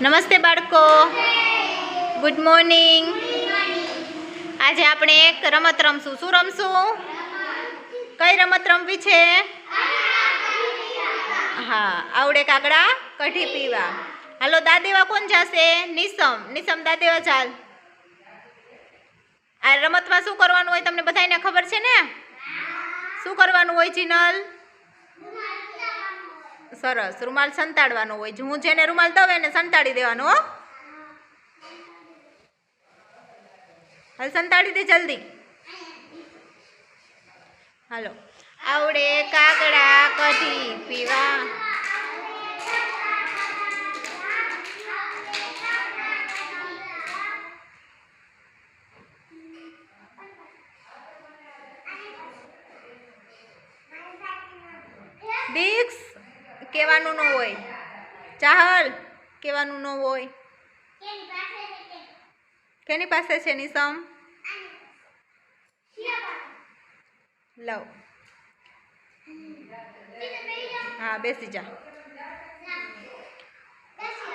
નમસ્તે બાળકો. Good morning આજે આપણે એક રમત રમશું. શું રમશું? કઈ રમત રમવી છે? હા, આવડે કાગડા, કઢી પીવા. હાલો, દાદેવા કોણ જશે? નિસમ. નિસમ, દાદેવા ચાલ. આ રમતમાં શું કરવાનું હોય તમને બધાને ખબર છે ને? શું કરવાનું હોય ચિનલ સરસ. રૂમાલ સંતાડવાનો હોય હું જેને રૂમાલ દઉં એને સંતાડી દેવાનો, હો. હાલ સંતાડી દે જલ્દી. હાલો. આવડે કાગડા કઢી પીવા. દીક્ષ કહેવાનું ન હોય. ચાહલ, કહેવાનું ન હોય. કેની પાસે છે નિસમ લવ. હા, બેસી જા.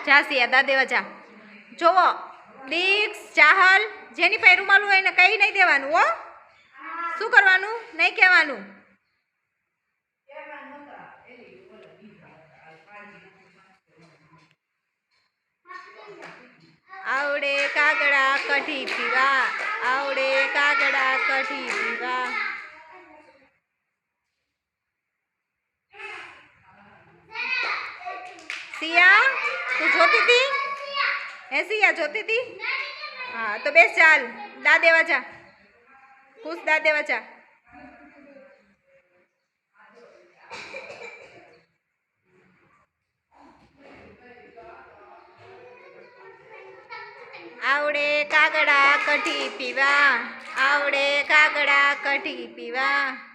જા સિયા દાદેવા જા. જોવો દીક્ષ ચાહલ, જેની પાસે રૂમાલ હોય એને કંઈ નહીં દેવાનું, હો. શું કરવાનું? નહીં કહેવાનું. આવડે કાગડા કઢી પીવા, આવડે કાગડા કઢી પીવા. સિયા, તું જોતી હતી? હે સિયા, જોતી હતી? હા, તો બેસ ચાલ દા દેવા જા ખુશ દા દેવા જા આવડે કાગડા કઢી પીવા આવડે કાગડા કઢી પીવા.